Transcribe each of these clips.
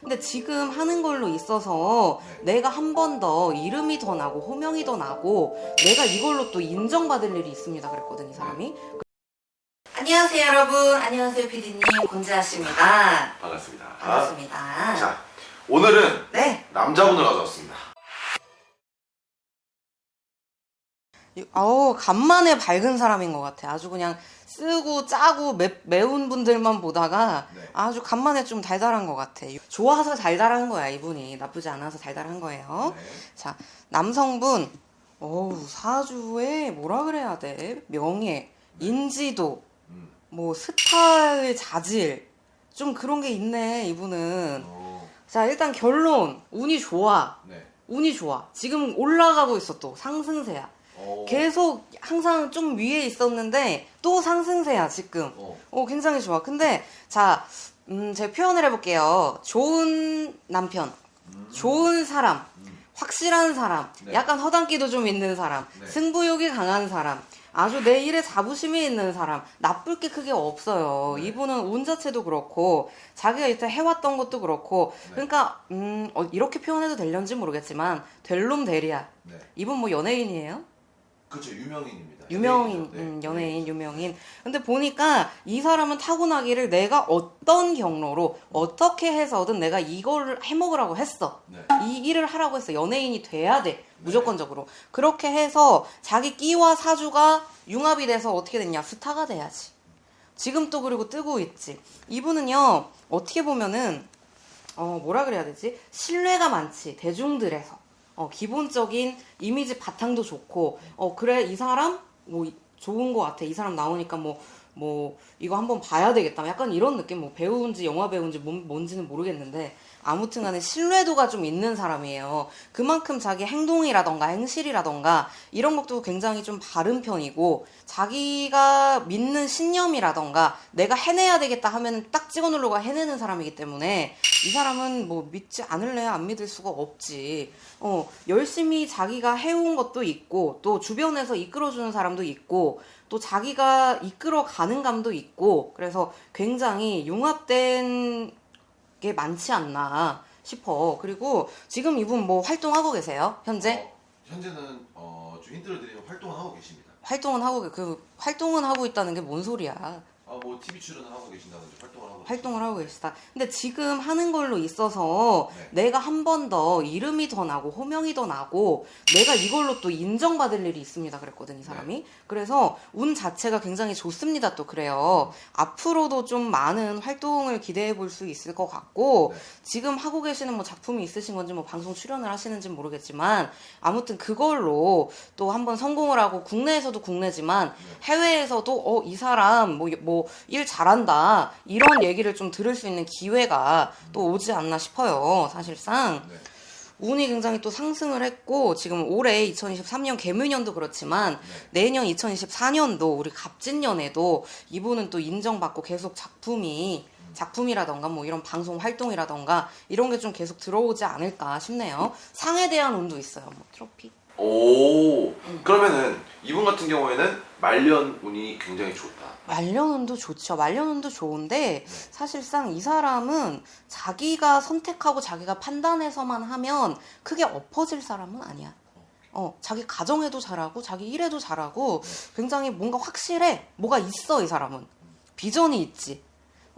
근데 지금 하는 걸로 있어서 내가 한 번 더 이름이 더 나고 호명이 더 나고 내가 이걸로 또 인정받을 일이 있습니다. 그랬거든 이 사람이. 안녕하세요 여러분. 안녕하세요 피디님. 곤지아씨입니다. 반갑습니다. 반갑습니다. 자, 오늘은 네. 남자분을 가져왔습니다. 아우 간만에 밝은 사람인 것 같아 아주 그냥 쓰고 짜고 매, 매운 분들만 보다가 네. 아주 간만에 좀 달달한 것 같아 좋아서 달달한 거야 이분이 나쁘지 않아서 달달한 거예요 네. 자, 남성분, 어우, 사주에 뭐라 그래야 돼? 명예, 인지도, 음. 뭐, 스타의 자질. 좀 그런 게 있네, 이분은. 어, 자, 일단 결론. 운이 좋아. 네. 운이 좋아. 지금 올라가고 있어, 또. 상승세야. 어, 계속 항상 좀 위에 있었는데, 또 상승세야, 지금. 어, 어, 굉장히 좋아. 근데, 자, 음, 제가 표현을 해볼게요. 좋은 남편, 음, 좋은 사람, 음. 확실한 사람, 네. 약간 허당기도 좀 있는 사람, 네. 승부욕이 강한 사람, 아주 내 일에 자부심이 있는 사람, 나쁠 게 크게 없어요. 네. 이분은 운 자체도 그렇고, 자기가 일단 해왔던 것도 그렇고, 네. 그러니까, 음, 어, 이렇게 표현해도 될런지 모르겠지만, 될 놈 대리야. 네. 이분 뭐 연예인이에요? 그렇죠. 유명인입니다. 유명인. 네. 음, 연예인, 유명인. 근데 보니까 이 사람은 타고나기를 내가 어떤 경로로 어떻게 해서든 내가 이거를 해먹으라고 했어. 네. 이 일을 하라고 했어. 연예인이 돼야 돼. 무조건적으로. 그렇게 해서 자기 끼와 사주가 융합이 돼서 어떻게 됐냐. 스타가 돼야지. 지금 또 그리고 뜨고 있지. 이분은요, 어떻게 보면은, 어, 뭐라 그래야 되지? 신뢰가 많지. 대중들에서. 어, 기본적인 이미지 바탕도 좋고, 어, 그래, 이 사람? 뭐, 이- 좋은 것 같아. 이 사람 나오니까 뭐, 뭐, 이거 한번 봐야 되겠다. 약간 이런 느낌, 뭐, 배우인지 영화 배우인지 뭔, 뭔지는 모르겠는데, 아무튼 간에 신뢰도가 좀 있는 사람이에요. 그만큼 자기 행동이라던가 행실이라던가 이런 것도 굉장히 좀 바른 편이고, 자기가 믿는 신념이라던가 내가 해내야 되겠다 하면 딱 찍어 누르고 해내는 사람이기 때문에 이 사람은 뭐 믿지 않을래 안 믿을 수가 없지. 어, 열심히 자기가 해온 것도 있고, 또 주변에서 이끌어주는 사람도 있고, 또 자기가 이끌어 가는 감도 있고, 그래서 굉장히 융합된 게 많지 않나 싶어. 그리고 지금 이분 뭐 활동하고 계세요? 현재? 어, 현재는 어, 좀 힌트를 드리면 활동을 하고 계십니다. 활동은 하고 계- 그 활동은 하고 있다는 게 뭔 소리야? 아, 뭐 TV 출연을 하고 계신다든지 활동을 하고 활동을 하고 계시다. 근데 지금 하는 걸로 있어서 네. 내가 한 번 더 이름이 더 나고 호명이 더 나고 내가 이걸로 또 인정받을 일이 있습니다. 그랬거든 이 사람이. 그래서 운 자체가 굉장히 좋습니다. 또 그래요. 앞으로도 좀 많은 활동을 기대해 볼 수 있을 것 같고 네. 지금 하고 계시는 뭐 작품이 있으신 건지 뭐 방송 출연을 하시는지 모르겠지만 아무튼 그걸로 또 한번 성공을 하고 국내에서도 국내지만 해외에서도 어 이 사람 뭐 뭐일 잘한다 이런 얘기를 좀 들을 수 있는 기회가 또 오지 않나 싶어요 사실상 네. 운이 굉장히 또 상승을 했고 지금 올해 2023년 개묘년도 그렇지만 네. 내년 2024년도 우리 갑진년에도 이분은 또 인정받고 계속 작품이 작품이라던가 뭐 이런 방송 활동이라던가 이런 게 좀 계속 들어오지 않을까 싶네요. 상에 대한 운도 있어요. 뭐 트로피. 오, 그러면은 이분 같은 경우에는 말년 운이 굉장히 좋다. 말년운도 좋죠. 말년운도 좋은데 사실상 이 사람은 자기가 선택하고 자기가 판단해서만 하면 크게 엎어질 사람은 아니야. 어, 자기 가정에도 잘하고 자기 일에도 잘하고 굉장히 뭔가 확실해. 뭐가 있어 이 사람은. 비전이 있지.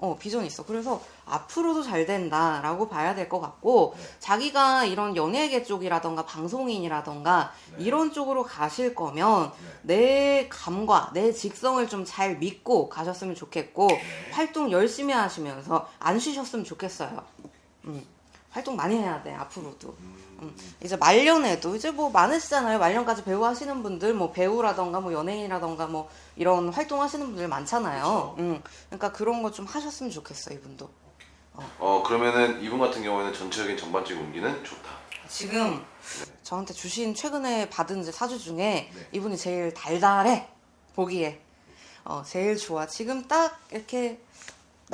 어, 비전이 있어. 그래서 앞으로도 잘 된다라고 봐야 될 것 같고 네. 자기가 이런 연예계 쪽이라던가 방송인이라던가 네. 이런 쪽으로 가실 거면 네. 내 감과 내 직성을 좀 잘 믿고 가셨으면 좋겠고 네. 활동 열심히 하시면서 안 쉬셨으면 좋겠어요. 음, 활동 많이 해야 돼 앞으로도. 음, 이제 말년에도 이제 뭐 많으시잖아요. 말년까지 배우 하시는 분들 뭐 배우라던가 뭐 연예인이라던가 뭐 이런 활동하시는 분들 많잖아요. 그쵸. 음, 그러니까 그런 거 좀 하셨으면 좋겠어 이분도. 어, 그러면은 이분 같은 경우에는 전체적인 전반적인 운기는 좋다. 지금 저한테 주신 최근에 받은 이제 사주 중에 네. 이분이 제일 달달해 보기에 어 제일 좋아 지금 딱 이렇게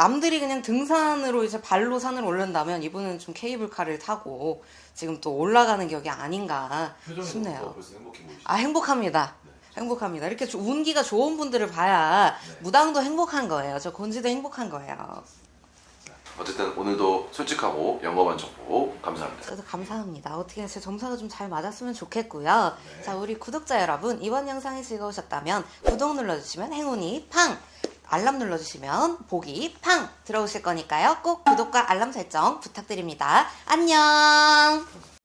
남들이 그냥 등산으로 이제 발로 산을 올른다면 이분은 좀 케이블카를 타고 지금 또 올라가는 격이 아닌가 싶네요. 아 행복합니다. 네. 행복합니다. 이렇게 운기가 좋은 분들을 봐야 네. 무당도 행복한 거예요. 저 곤지도 행복한 거예요. 어쨌든 오늘도 솔직하고 영업한 정보 감사합니다. 저도 감사합니다. 어떻게 제 점사가 좀 잘 맞았으면 좋겠고요. 네. 자, 우리 구독자 여러분, 이번 영상이 즐거우셨다면 구독 눌러주시면 행운이 팡! 알람 눌러주시면 보기 팡 들어오실 거니까요. 꼭 구독과 알람 설정 부탁드립니다. 안녕!